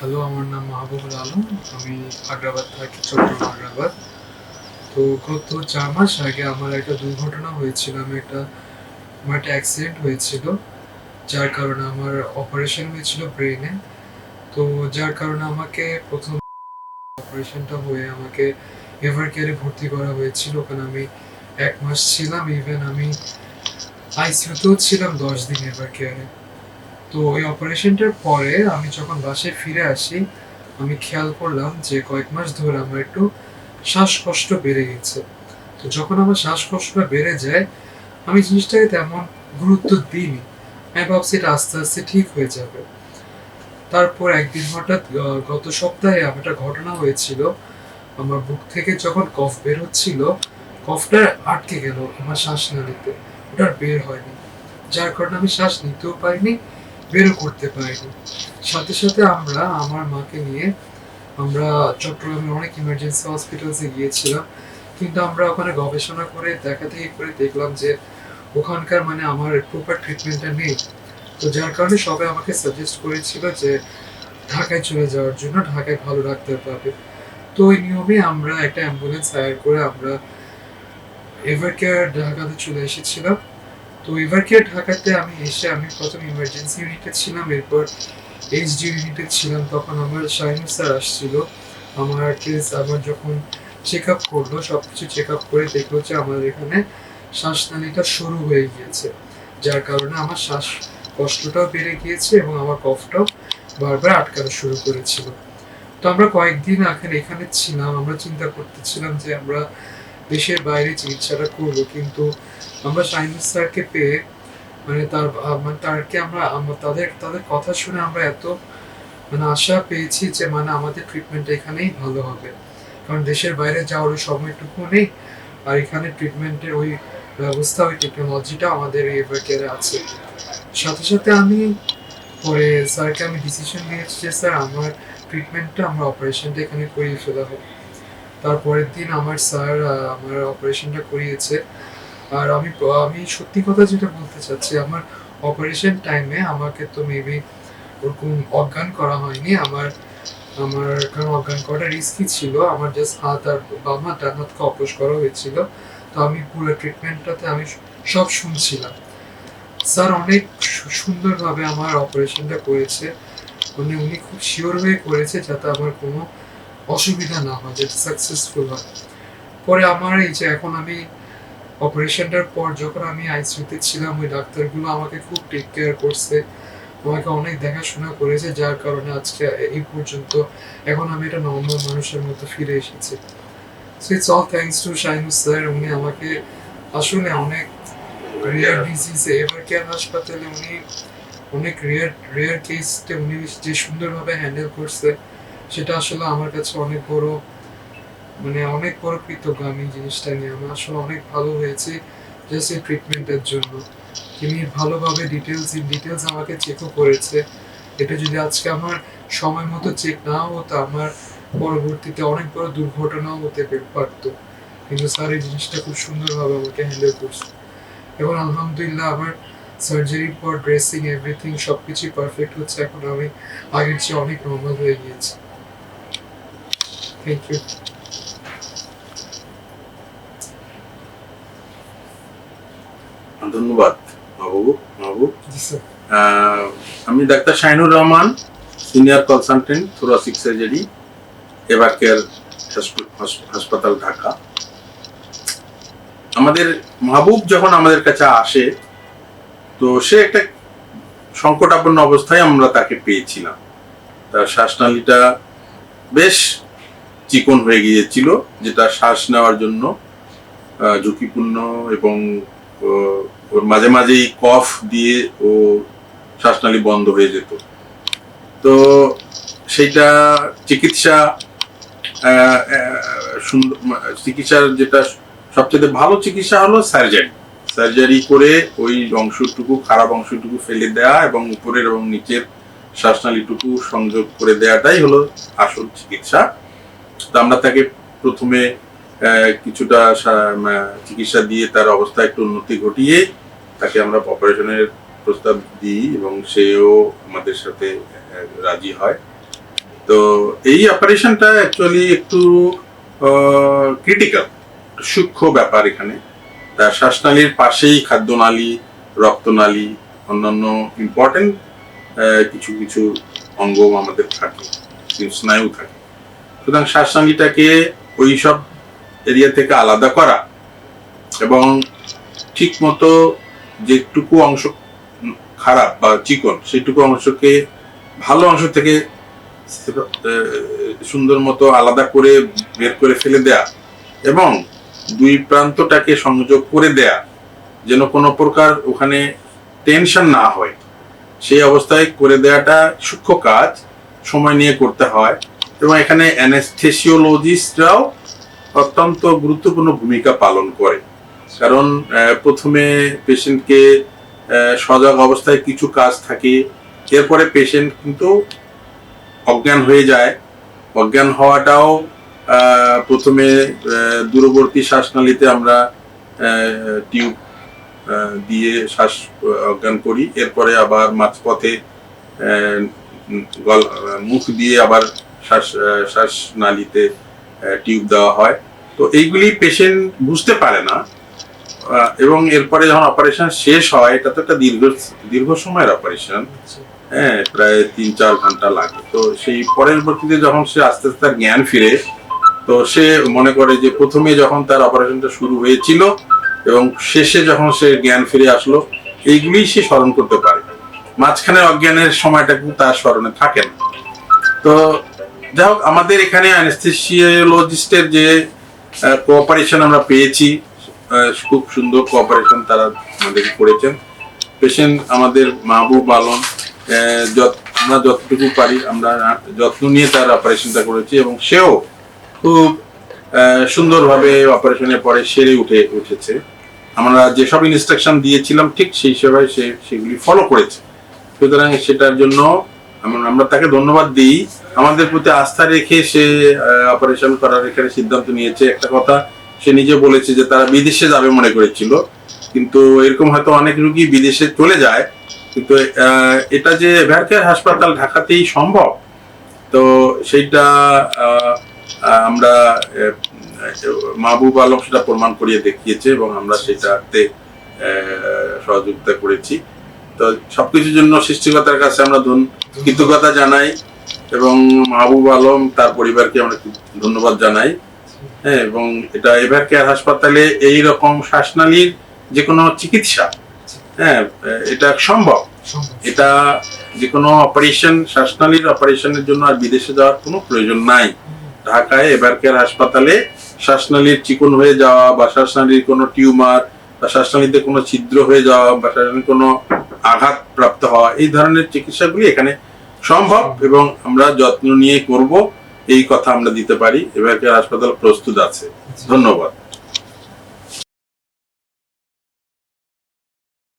Hello, আমার নাম মাহবুবুল আলম। আমি আগ্রাবাদ থাকি চট্টগ্রাম আগ্রাবাদ তো গত চার মাস আগে আমার একটা দুর্ঘটনা হয়েছিল। আমি একটা, আমার একটা অ্যাক্সিডেন্ট হয়েছিল, যার কারণে আমার অপারেশন হয়েছিল ব্রেনে তো যার কারণে আমাকে প্রথম অপারেশনটা হয়ে আমাকে এভার কেয়ারে ভর্তি করা হয়েছিল। ওখানে আমি এক মাস ছিলাম। ইভেন আমি আইসিইউতেও ছিলাম দশ দিন এভার কেয়ারে। তো ওই অপারেশনটার পরে আমি যখন বাসায় ফিরে আসি, আমি খেয়াল করলাম যে কয়েক মাস ধরে আমার একটু শ্বাসকষ্ট বেড়ে গেছে। তো যখন আমার শ্বাসকষ্টটা বেড়ে যায়, আমি জিনিসটাকে তেমন গুরুত্ব দিইনি। আমি ভাবছি এটা আস্তে আস্তে ঠিক হয়ে যাবে। তারপর একদিন হঠাৎ গত সপ্তাহে আমার একটা ঘটনা হয়েছিল। আমার বুক থেকে যখন কফ বের হচ্ছিল, কফটা আটকে গেল আমার শ্বাস না নিতে ওটা বের হয়নি। যার কারণে আমি শ্বাস নিতেও পারিনি। বেরও করতে পারিনি। সাথে সাথে আমরা, আমার মাকে নিয়ে, আমরা চট্টগ্রামের অনেক ইমার্জেন্সি হসপিটালসে গিয়েছিলাম। কিন্তু আমরা ওখানে গবেষণা করে দেখা দেখি করে দেখলাম যে ওখানকার মানে আমার প্রপার ট্রিটমেন্টটা নেই। তো যার কারণে সবাই আমাকে সাজেস্ট করেছিল যে ঢাকায় চলে যাওয়ার জন্য, ঢাকায় ভালো ডাক্তার পাবে। তো ওই নিয়মে আমরা একটা অ্যাম্বুলেন্স হায়ার করে আমরা এভার কেয়ার ঢাকাতে চলে এসেছিলাম। তো এভার কেয়ার ঢাকাতে আমি এসে আমি প্রথম ইমার্জেন্সি ইউনিটে ছিলাম, এরপর এইচডি ইউনিটে ছিলাম। তখন আমার শাহিন স্যার আসছিল, আমার কেস আমার যখন চেক আপ করল সব কিছু চেক আপ করে দেখল যে আমার এখানে শ্বাসনালীটা শুরু হয়ে গিয়েছে। যার কারণে আমার শ্বাস কষ্টটাও বেড়ে গিয়েছে এবং আমার কফটাও বারবার আটকানো শুরু করেছিল। তো আমরা কয়েকদিন এখানে এখানে ছিলাম। আমরা চিন্তা করতেছিলাম যে আমরা দেশের বাইরে চিকিৎসাটা করব, কিন্তু আমরা সাইন্স স্যারকে পেয়ে মানে তার মানে তারকে আমরা- তাদের তাদের কথা শুনে আমরা এত মানে আশা পেয়েছি যে মানে আমাদের ট্রিটমেন্ট এখানেই ভালো হবে। কারণ দেশের বাইরে যাওয়ার ওই সময়টুকু নেই, আর এখানে ট্রিটমেন্টের ওই ব্যবস্থা, ওই টেকনোলজিটা আমাদের এই কেয়ারে আছে। সাথে সাথে আমি পরে স্যারকে আমি ডিসিশন নিয়েছি যে, স্যার, আমার ট্রিটমেন্টটা আমরা অপারেশনটা এখানে করিয়ে ফেলা হোক। তারপরের দিন আমার স্যার আমার অপারেশনটা করিয়েছে। আর আমি আমি সত্যি কথা যেটা বলতে চাচ্ছি, আমার অপারেশন টাইমে আমাকে তো মেবি ওরকম অজ্ঞান করা হয়নি। আমার আমার কারণ অজ্ঞান করাটা রিস্কি ছিল। আমার জাস্ট হাত আর বাম হাত ডান হাতকে অপোজ করা হয়েছিল। তো আমি পুরো ট্রিটমেন্টটাতে আমি সব শুনছিলাম। স্যার অনেক সুন্দরভাবে আমার অপারেশনটা করেছে। মানে উনি খুব শিওর হয়ে করেছে যাতে আমার কোনো অসুবিধা না হয়, যাতে সাকসেসফুল হয়। পরে আমার এই যে এখন আমি অপারেশনটার পর যখন আমি আইসিইউতে ছিলাম ওই ডাক্তারগুলো আমাকে খুব টেক কেয়ার করছে আমাকে অনেক দেখাশোনা করেছে যার কারণে আজকে এই পর্যন্ত এখন আমি একটা নর্মাল মানুষের মতো ফিরে এসেছি। So it's all thanks to Shainu sir উনি আমাকে আসলে অনেক রেয়ার ডিজিজে এবার কেয়ার হাসপাতালে উনি অনেক রেয়ার রেয়ার কেসটা উনি যে সুন্দরভাবে হ্যান্ডেল করছে সেটা আসলে আমার কাছে অনেক বড় মানে অনেক বড় কৃতজ্ঞ আমি জিনিসটা নিয়ে। আমি আসলে অনেক ভালো হয়েছে জাস্ট এই ট্রিটমেন্টের জন্য। তিনি ভালোভাবে ডিটেলস ইন ডিটেলস আমাকে চেকও করেছে। এটা যদি আজকে আমার সময় মতো চেক না হতো, আমার পরবর্তীতে অনেক বড় দুর্ঘটনাও হতে পারতো। কিন্তু স্যার এই জিনিসটা খুব সুন্দরভাবে আমাকে হ্যান্ডেল করছে। এবং আলহামদুলিল্লাহ আমার সার্জারির পর ড্রেসিং এভরিথিং সব কিছুই পারফেক্ট হচ্ছে। এখন আমি আগের চেয়ে অনেক নর্মাল হয়ে গিয়েছি। থ্যাংক ইউ ধন্যবাদ মাহবুব মাহবুব আমি doctor Shahinur Rahman senior consultant thoracic surgery Evercare হাসপাতাল ঢাকা। আমাদের মাহবুব যখন আমাদের কাছে আসে তো সে একটা সংকটাপন্ন অবস্থায় আমরা তাকে পেয়েছিলাম। তার শ্বাসনালীটা বেশ চিকন হয়ে গিয়েছিল যেটা শ্বাস নেওয়ার জন্য ঝুঁকিপূর্ণ এবং ওর মাঝে মাঝেই কফ দিয়ে ও শ্বাসনালী বন্ধ হয়ে যেত। তো সেইটা চিকিৎসা চিকিৎসার যেটা সবচেয়ে ভালো চিকিৎসা হলো সার্জারি। সার্জারি করে ওই অংশটুকু, খারাপ অংশটুকু ফেলে দেওয়া এবং উপরের এবং নিচের শ্বাসনালীটুকু সংযোগ করে দেওয়াটাই হলো আসল চিকিৎসা। তো আমরা তাকে প্রথমে কিছুটা চিকিৎসা দিয়ে তার অবস্থা একটু উন্নতি ঘটিয়ে তাকে আমরা অপারেশনের প্রস্তাব দিই এবং সেও আমাদের সাথে রাজি হয়। তো এই অপারেশনটা অ্যাকচুয়ালি একটু ক্রিটিক্যাল সূক্ষ্ম ব্যাপার এখানে। তা শ্বাসনালীর পাশেই খাদ্যনালী, রক্তনালী, অন্যান্য ইম্পর্টেন্ট কিছু কিছু অঙ্গ আমাদের থাকে, স্নায়ু থাকে। সুতরাং শ্বাসনালীটাকে ওই সব এরিয়া থেকে আলাদা করা। এবং ঠিক মতো যেটুকু অংশ খারাপ বা চিকন, সেটুকু অংশকে ভালো অংশ থেকে সুন্দর মতো আলাদা করে বের করে ফেলে দেয়া এবং দুই প্রান্তটাকে সংযোগ করে দেয়া যেন কোনো প্রকার ওখানে টেনশন না হয়। সেই অবস্থায় করে দেওয়াটা সূক্ষ্ম কাজ, সময় নিয়ে করতে হয় এবং এখানে অ্যানেস্থেসিওলজিস্টরাও অত্যন্ত গুরুত্বপূর্ণ ভূমিকা পালন করে। কারণ প্রথমে পেশেন্টকে সজাগ অবস্থায় কিছু কাজ থাকে, এরপরে পেশেন্ট কিন্তু অজ্ঞান হয়ে যায়। অজ্ঞান হওয়াটাও প্রথমে দূরবর্তী শ্বাসনালীতে আমরা টিউব দিয়ে শ্বাস অজ্ঞান করি। এরপরে আবার মাঝপথে মুখ দিয়ে আবার শ্বাস শ্বাসনালীতে টিউব দেওয়া হয়। তো এইগুলি পেশেন্ট বুঝতে পারে না এবং এরপরে যখন অপারেশন শেষ হয়, এটা তো একটা দীর্ঘ দীর্ঘ সময়ের অপারেশন। হ্যাঁ প্রায় তিন চার ঘণ্টা লাগে। তো সেই পরের পরবর্তীতে যখন সে আস্তে আস্তে তার জ্ঞান ফিরে, তো সে মনে করে যে প্রথমে যখন তার অপারেশনটা শুরু হয়েছিল এবং শেষে যখন সে জ্ঞান ফিরে আসলো এইগুলি সে স্মরণ করতে পারে। মাঝখানে অজ্ঞানের সময়টা কিন্তু তার স্মরণে থাকে না। তো যাই হোক, আমাদের এখানে অ্যানেস্থেসিওলজিস্টের যে কোঅপারেশন আমরা পেয়েছি খুব সুন্দর কোঅপারেশন তারা আমাদের করেছেন। পেশেন্ট আমাদের মাহবুব আলম আমরা যতটুকু পারি আমরা যত্ন নিয়ে তার অপারেশনটা করেছি এবং সেও খুব সুন্দরভাবে অপারেশনের পরে সেরে উঠে, উঠেছে। আমরা যেসব ইনস্ট্রাকশন দিয়েছিলাম, ঠিক সেই হিসেবে সে, সেগুলি ফলো করেছে। সুতরাং সেটার জন্য আমরা তাকে ধন্যবাদ দিই। আমাদের প্রতি আস্থা রেখে সে অপারেশন করার এখানে সিদ্ধান্ত নিয়েছে। একটা কথা সে নিজে বলেছে যে তারা বিদেশে যাবে মনে করেছিল। কিন্তু এরকম হয়তো অনেক রুগী বিদেশে চলে যায়। কিন্তু এটা যে এভারকেয়ার হাসপাতাল ঢাকাতেই সম্ভব তো সেইটা আমরা মাহবুব আলম সেটা প্রমাণ করিয়ে দেখিয়েছে এবং আমরা সেটাতে আহ, সহযোগিতা করেছি। তো সবকিছুর জন্য সৃষ্টিকর্তার কাছে আমরা ধন- কৃতজ্ঞতা জানাই। এবং মাহবুব আলম তার পরিবারকে আমরা ধন্যবাদ জানাই। হ্যাঁ এবং এটা এভার কেয়ার হাসপাতালে এই রকম শ্বাসনালীর যে কোনো চিকিৎসা হ্যাঁ এটা সম্ভব। সম্ভব। এটা যে কোনো অপারেশন শ্বাসনালীর অপারেশনের জন্য আর বিদেশে যাওয়ার কোনো প্রয়োজন নাই। ঢাকায় এভার কেয়ার হাসপাতালে শ্বাসনালীর চিকন হয়ে যাওয়া বা শ্বাসনালীর কোনো টিউমার বা শ্বাসনালীতে কোনো ছিদ্র হয়ে যাওয়া বা শ্বাসনালীর কোনো আঘাত প্রাপ্ত হওয়া এই ধরনের চিকিৎসাগুলি এখানে সম্ভব এবং আমরা যত্ন নিয়ে করব, এই কথা আমরা দিতে পারি। এবারকার হাসপাতাল প্রস্তুত আছে। ধন্যবাদ।